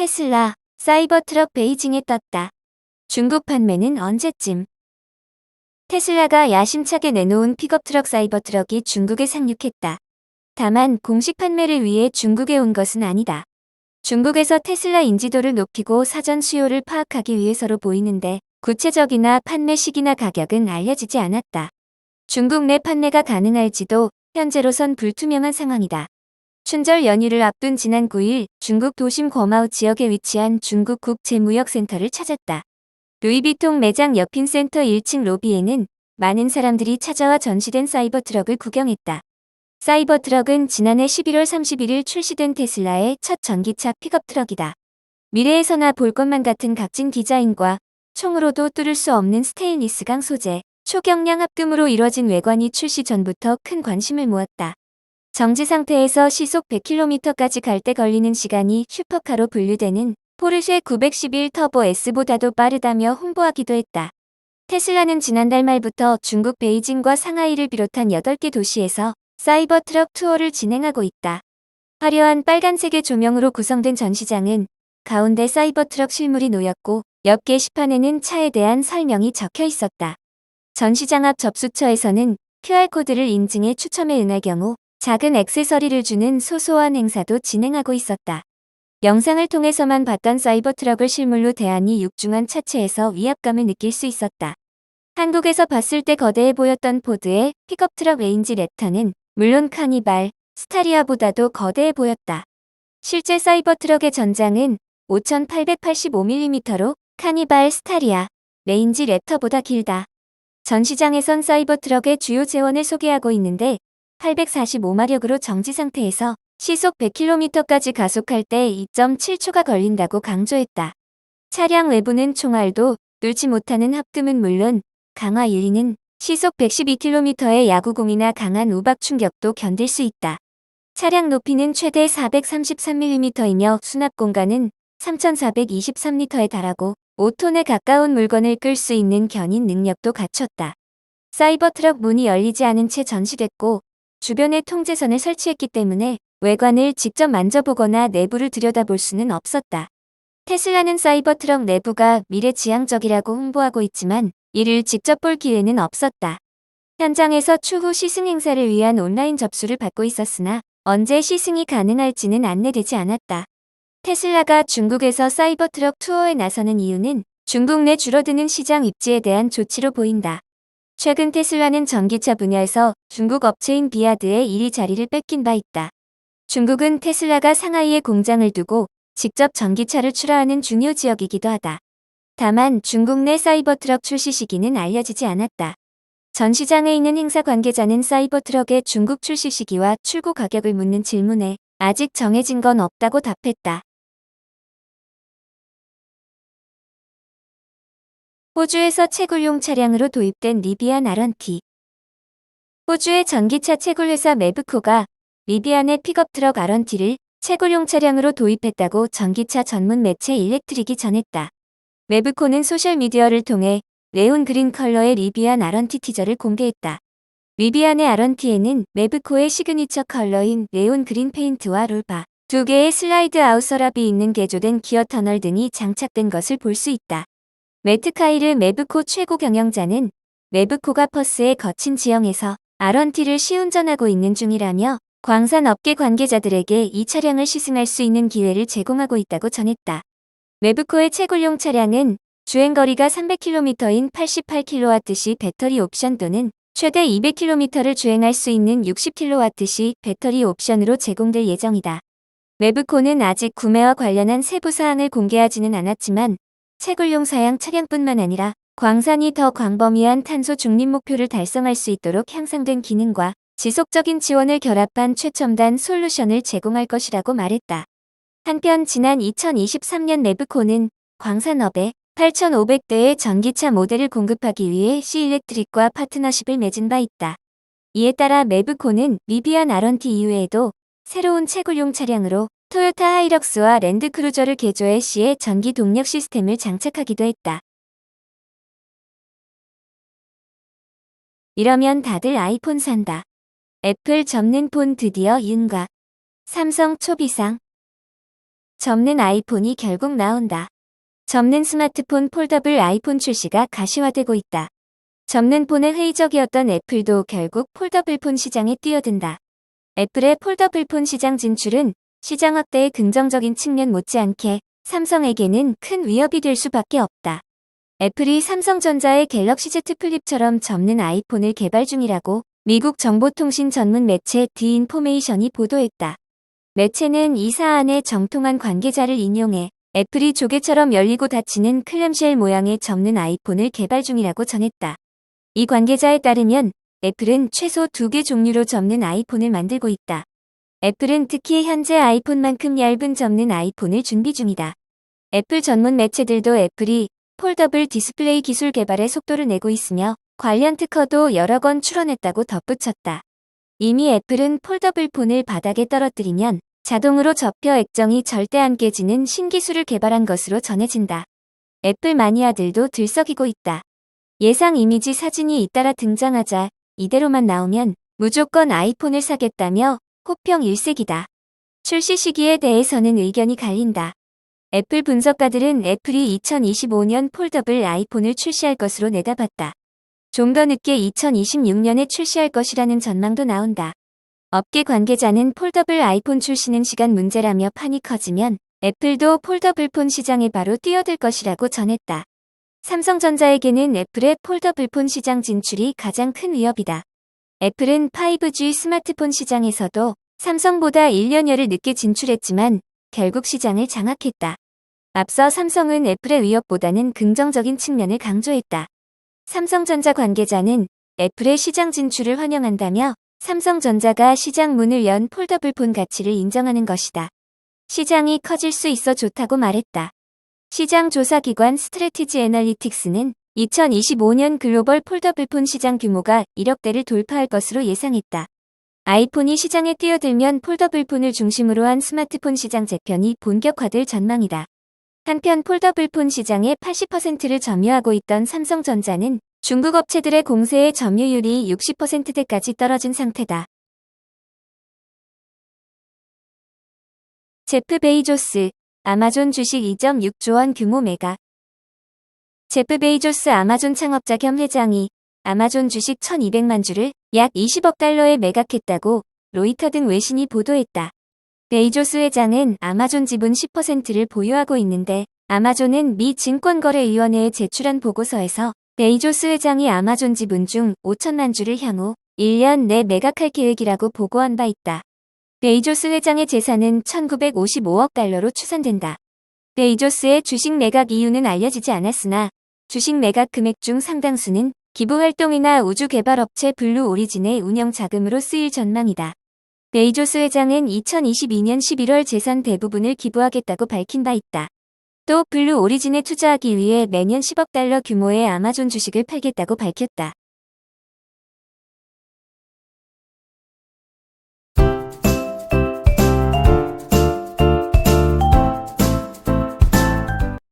테슬라, 사이버트럭 베이징에 떴다. 중국 판매는 언제쯤? 테슬라가 야심차게 내놓은 픽업트럭 사이버트럭이 중국에 상륙했다. 다만 공식 판매를 위해 중국에 온 것은 아니다. 중국에서 테슬라 인지도를 높이고 사전 수요를 파악하기 위해서로 보이는데 구체적이나 판매 시기나 가격은 알려지지 않았다. 중국 내 판매가 가능할지도 현재로선 불투명한 상황이다. 춘절 연휴를 앞둔 지난 9일 중국 도심 거마우 지역에 위치한 중국 국제무역센터를 찾았다. 루이비통 매장 옆인 센터 1층 로비에는 많은 사람들이 찾아와 전시된 사이버 트럭을 구경했다. 사이버 트럭은 지난해 11월 31일 출시된 테슬라의 첫 전기차 픽업 트럭이다. 미래에서나 볼 것만 같은 각진 디자인과 총으로도 뚫을 수 없는 스테인리스 강 소재, 초경량 합금으로 이뤄진 외관이 출시 전부터 큰 관심을 모았다. 정지 상태에서 시속 100km까지 갈 때 걸리는 시간이 슈퍼카로 분류되는 포르쉐 911 터보 S보다도 빠르다며 홍보하기도 했다. 테슬라는 지난달 말부터 중국 베이징과 상하이를 비롯한 8개 도시에서 사이버 트럭 투어를 진행하고 있다. 화려한 빨간색의 조명으로 구성된 전시장은 가운데 사이버 트럭 실물이 놓였고 옆 게시판에는 차에 대한 설명이 적혀 있었다. 전시장 앞 접수처에서는 QR코드를 인증해 추첨에 응할 경우 작은 액세서리를 주는 소소한 행사도 진행하고 있었다. 영상을 통해서만 봤던 사이버 트럭을 실물로 대하니 육중한 차체에서 위압감을 느낄 수 있었다. 한국에서 봤을 때 거대해 보였던 포드의 픽업 트럭 레인지 랩터는 물론 카니발, 스타리아보다도 거대해 보였다. 실제 사이버 트럭의 전장은 5885mm로 카니발, 스타리아, 레인지 랩터보다 길다. 전시장에선 사이버 트럭의 주요 재원을 소개하고 있는데 845마력으로 정지 상태에서 시속 100km까지 가속할 때 2.7초가 걸린다고 강조했다. 차량 외부는 총알도 뚫지 못하는 합금은 물론 강화 1위는 시속 112km의 야구공이나 강한 우박 충격도 견딜 수 있다. 차량 높이는 최대 433mm이며 수납 공간은 3423리터에 달하고 5톤에 가까운 물건을 끌 수 있는 견인 능력도 갖췄다. 사이버트럭 문이 열리지 않은 채 전시됐고 주변에 통제선을 설치했기 때문에 외관을 직접 만져보거나 내부를 들여다볼 수는 없었다. 테슬라는 사이버트럭 내부가 미래지향적이라고 홍보하고 있지만 이를 직접 볼 기회는 없었다. 현장에서 추후 시승 행사를 위한 온라인 접수를 받고 있었으나 언제 시승이 가능할지는 안내되지 않았다. 테슬라가 중국에서 사이버트럭 투어에 나서는 이유는 중국 내 줄어드는 시장 입지에 대한 조치로 보인다. 최근 테슬라는 전기차 분야에서 중국 업체인 비아드의 1위 자리를 뺏긴 바 있다. 중국은 테슬라가 상하이에 공장을 두고 직접 전기차를 출하하는 중요 지역이기도 하다. 다만 중국 내 사이버트럭 출시 시기는 알려지지 않았다. 전 시장에 있는 행사 관계자는 사이버트럭의 중국 출시 시기와 출고 가격을 묻는 질문에 아직 정해진 건 없다고 답했다. 호주에서 채굴용 차량으로 도입된 리비안 아런티. 호주의 전기차 채굴회사 메브코가 리비안의 픽업트럭 아런티를 채굴용 차량으로 도입했다고 전기차 전문 매체 일렉트릭이 전했다. 메브코는 소셜미디어를 통해 레온 그린 컬러의 리비안 아런티 티저를 공개했다. 리비안의 아런티에는 메브코의 시그니처 컬러인 레온 그린 페인트와 롤바, 두 개의 슬라이드 아웃서랍이 있는 개조된 기어 터널 등이 장착된 것을 볼 수 있다. 매트 카이르 메브코 최고 경영자는 메브코가 퍼스의 거친 지형에서 아런티를 시운전하고 있는 중이라며 광산 업계 관계자들에게 이 차량을 시승할 수 있는 기회를 제공하고 있다고 전했다. 메브코의 채굴용 차량은 주행거리가 300km인 88kW시 배터리 옵션 또는 최대 200km를 주행할 수 있는 60kW시 배터리 옵션으로 제공될 예정이다. 메브코는 아직 구매와 관련한 세부 사항을 공개하지는 않았지만 채굴용 사양 차량뿐만 아니라 광산이 더 광범위한 탄소 중립 목표를 달성할 수 있도록 향상된 기능과 지속적인 지원을 결합한 최첨단 솔루션을 제공할 것이라고 말했다. 한편 지난 2023년 네브코는 광산업에 8,500대의 전기차 모델을 공급하기 위해 시일렉트릭과 파트너십을 맺은 바 있다. 이에 따라 메브코는 리비안 아런티 이후에도 새로운 채굴용 차량으로 토요타 하이럭스와 랜드크루저를 개조해 시의 전기 동력 시스템을 장착하기도 했다. 이러면 다들 아이폰 산다. 애플 접는 폰 드디어 윤곽. 삼성 초비상. 접는 아이폰이 결국 나온다. 접는 스마트폰 폴더블 아이폰 출시가 가시화되고 있다. 접는 폰에 회의적이었던 애플도 결국 폴더블 폰 시장에 뛰어든다. 애플의 폴더블 폰 시장 진출은 시장 확대에 긍정적인 측면 못지않게 삼성에게는 큰 위협이 될 수밖에 없다. 애플이 삼성전자의 갤럭시 Z 플립처럼 접는 아이폰을 개발 중이라고 미국 정보통신 전문 매체 디 인포메이션이 보도했다. 매체는 이 사안의 정통한 관계자를 인용해 애플이 조개처럼 열리고 닫히는 클램쉘 모양의 접는 아이폰을 개발 중이라고 전했다. 이 관계자에 따르면 애플은 최소 두 개 종류로 접는 아이폰을 만들고 있다. 애플은 특히 현재 아이폰만큼 얇은 접는 아이폰을 준비 중이다. 애플 전문 매체들도 애플이 폴더블 디스플레이 기술 개발에 속도를 내고 있으며 관련 특허도 여러 건 출원했다고 덧붙였다. 이미 애플은 폴더블 폰을 바닥에 떨어뜨리면 자동으로 접혀 액정이 절대 안 깨지는 신기술을 개발한 것으로 전해진다. 애플 마니아들도 들썩이고 있다. 예상 이미지 사진이 잇따라 등장하자 이대로만 나오면 무조건 아이폰을 사겠다며 호평 일색이다. 출시 시기에 대해서는 의견이 갈린다. 애플 분석가들은 애플이 2025년 폴더블 아이폰을 출시할 것으로 내다봤다. 좀 더 늦게 2026년에 출시할 것이라는 전망도 나온다. 업계 관계자는 폴더블 아이폰 출시는 시간 문제라며 판이 커지면 애플도 폴더블 폰 시장에 바로 뛰어들 것이라고 전했다. 삼성전자에게는 애플의 폴더블 폰 시장 진출이 가장 큰 위협이다. 애플은 5G 스마트폰 시장에서도 삼성보다 1년여를 늦게 진출했지만 결국 시장을 장악했다. 앞서 삼성은 애플의 위협보다는 긍정적인 측면을 강조했다. 삼성전자 관계자는 애플의 시장 진출을 환영한다며 삼성전자가 시장 문을 연 폴더블 폰 가치를 인정하는 것이다. 시장이 커질 수 있어 좋다고 말했다. 시장 조사기관 스트레티지 애널리틱스는 2025년 글로벌 폴더블 폰 시장 규모가 1억 대를 돌파할 것으로 예상했다. 아이폰이 시장에 뛰어들면 폴더블 폰을 중심으로 한 스마트폰 시장 재편이 본격화될 전망이다. 한편 폴더블 폰 시장의 80%를 점유하고 있던 삼성전자는 중국 업체들의 공세의 점유율이 60%대까지 떨어진 상태다. 제프 베이조스, 아마존 주식 2.6조 원 규모 매각. 제프 베이조스 아마존 창업자 겸 회장이 아마존 주식 1200만 주를 약 20억 달러에 매각했다고 로이터 등 외신이 보도했다. 베이조스 회장은 아마존 지분 10%를 보유하고 있는데 아마존은 미 증권거래위원회에 제출한 보고서에서 베이조스 회장이 아마존 지분 중 5천만 주를 향후 1년 내 매각할 계획이라고 보고한 바 있다. 베이조스 회장의 재산은 1955억 달러로 추산된다. 베이조스의 주식 매각 이유는 알려지지 않았으나 주식 매각 금액 중 상당수는 기부 활동이나 우주 개발업체 블루 오리진의 운영 자금으로 쓰일 전망이다. 베이조스 회장은 2022년 11월 재산 대부분을 기부하겠다고 밝힌 바 있다. 또 블루 오리진에 투자하기 위해 매년 10억 달러 규모의 아마존 주식을 팔겠다고 밝혔다.